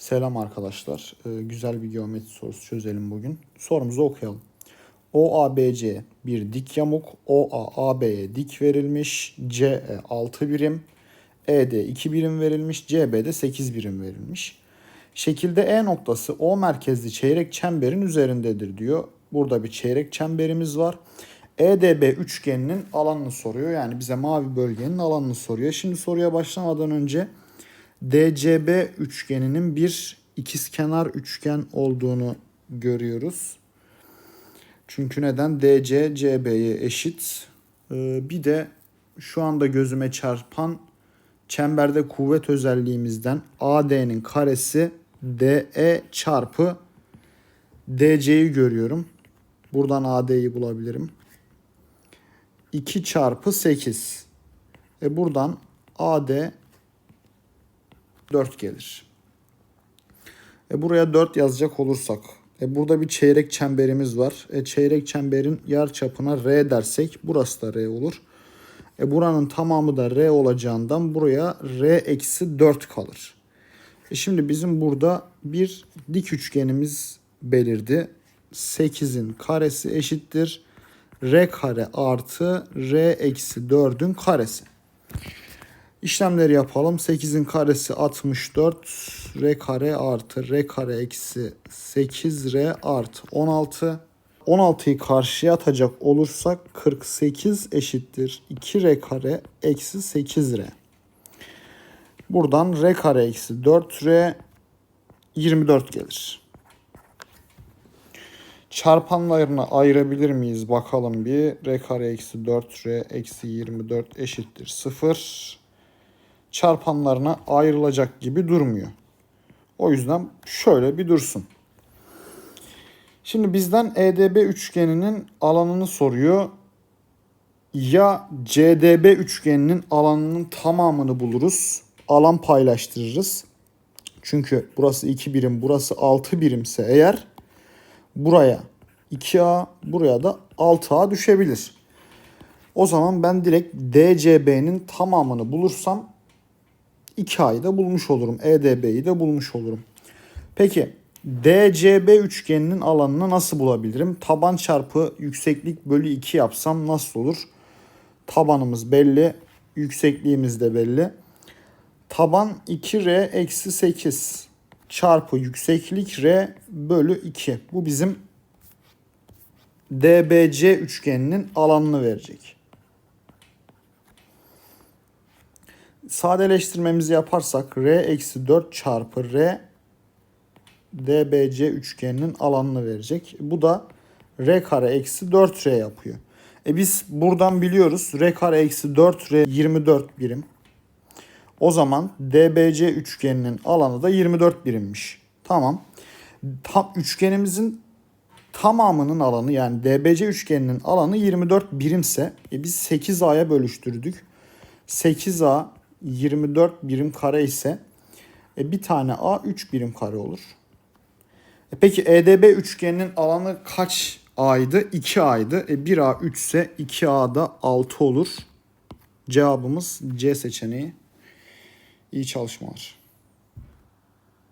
Selam arkadaşlar. Ee, güzel bir geometri sorusu çözelim bugün. Sorumuzu okuyalım. OABC bir dik yamuk. OA AB'ye dik verilmiş. CE 6 birim. ED 2 birim verilmiş. CB'de 8 birim verilmiş. Şekilde E noktası O merkezli çeyrek çemberin üzerindedir diyor. Burada bir çeyrek çemberimiz var. EDB üçgeninin alanını soruyor. Yani bize mavi bölgenin alanını soruyor. Şimdi soruya başlamadan önce DCB üçgeninin bir ikizkenar üçgen olduğunu görüyoruz. Çünkü neden? DC CB'ye eşit. Ee, bir de şu anda gözüme çarpan çemberde kuvvet özelliğimizden AD'nin karesi DE çarpı DC'yi görüyorum. Buradan AD'yi bulabilirim. 2 çarpı 8. E buradan AD 4 gelir. E buraya 4 yazacak olursak. E burada bir çeyrek çemberimiz var. E çeyrek çemberin yer çapına R dersek burası da R olur. E buranın tamamı da R olacağından buraya R eksi 4 kalır. E şimdi bizim burada bir dik üçgenimiz belirdi. 8'in karesi eşittir. R kare artı R eksi 4'ün karesi. İşlemleri yapalım. 8'in karesi 64. R kare artı R kare eksi 8R artı 16. 16'yı karşıya atacak olursak 48 eşittir 2R kare eksi 8R. Buradan R kare eksi 4R 24 gelir. Çarpanlarını ayırabilir miyiz bakalım bir. R kare eksi 4R eksi 24 eşittir 0 çarpanlarına ayrılacak gibi durmuyor. O yüzden şöyle bir dursun. Şimdi bizden EDB üçgeninin alanını soruyor. Ya CDB üçgeninin alanının tamamını buluruz. Alan paylaştırırız. Çünkü burası 2 birim, burası 6 birimse eğer buraya 2A, buraya da 6A düşebilir. O zaman ben direkt DCB'nin tamamını bulursam 2A'yı da bulmuş olurum. EDB'yi de bulmuş olurum. Peki DCB üçgeninin alanını nasıl bulabilirim? Taban çarpı yükseklik bölü 2 yapsam nasıl olur? Tabanımız belli. Yüksekliğimiz de belli. Taban 2R eksi 8 çarpı yükseklik R bölü 2. Bu bizim DBC üçgeninin alanını verecek. Sadeleştirmemizi yaparsak R eksi 4 çarpı R DBC üçgeninin alanını verecek. Bu da R kare eksi 4R yapıyor. E biz buradan biliyoruz R kare eksi 4R 24 birim. O zaman DBC üçgeninin alanı da 24 birimmiş. Tamam. Tam üçgenimizin tamamının alanı yani DBC üçgeninin alanı 24 birimse e biz 8A'ya bölüştürdük. 8A 24 birim kare ise e, bir tane A 3 birim kare olur. E, peki EDB üçgeninin alanı kaç A'ydı? 2 A'ydı. E, 1A 3 ise 2A da 6 olur. Cevabımız C seçeneği. İyi çalışmalar.